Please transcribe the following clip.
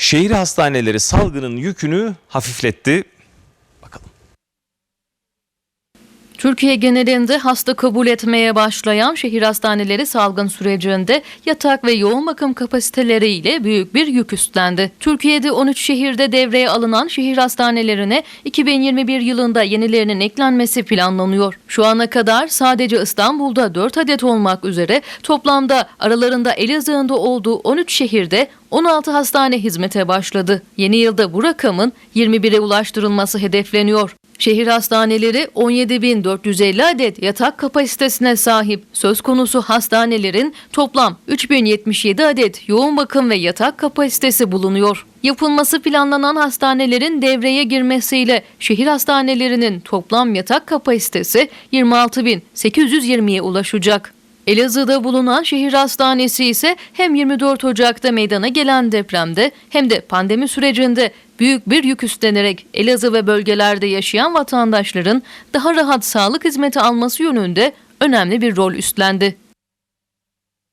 Şehir hastaneleri salgının yükünü hafifletti. Türkiye genelinde hasta kabul etmeye başlayan şehir hastaneleri salgın sürecinde yatak ve yoğun bakım kapasiteleriyle büyük bir yük üstlendi. Türkiye'de 13 şehirde devreye alınan şehir hastanelerine 2021 yılında yenilerinin eklenmesi planlanıyor. Şu ana kadar sadece İstanbul'da 4 adet olmak üzere toplamda aralarında Elazığ'ın da olduğu 13 şehirde 16 hastane hizmete başladı. Yeni yılda bu rakamın 21'e ulaştırılması hedefleniyor. Şehir hastaneleri 17.450 adet yatak kapasitesine sahip. Söz konusu hastanelerin toplam 3077 adet yoğun bakım ve yatak kapasitesi bulunuyor. Yapılması planlanan hastanelerin devreye girmesiyle şehir hastanelerinin toplam yatak kapasitesi 26.820'ye ulaşacak. Elazığ'da bulunan şehir hastanesi ise hem 24 Ocak'ta meydana gelen depremde hem de pandemi sürecinde büyük bir yük üstlenerek Elazığ ve bölgelerde yaşayan vatandaşların daha rahat sağlık hizmeti alması yönünde önemli bir rol üstlendi.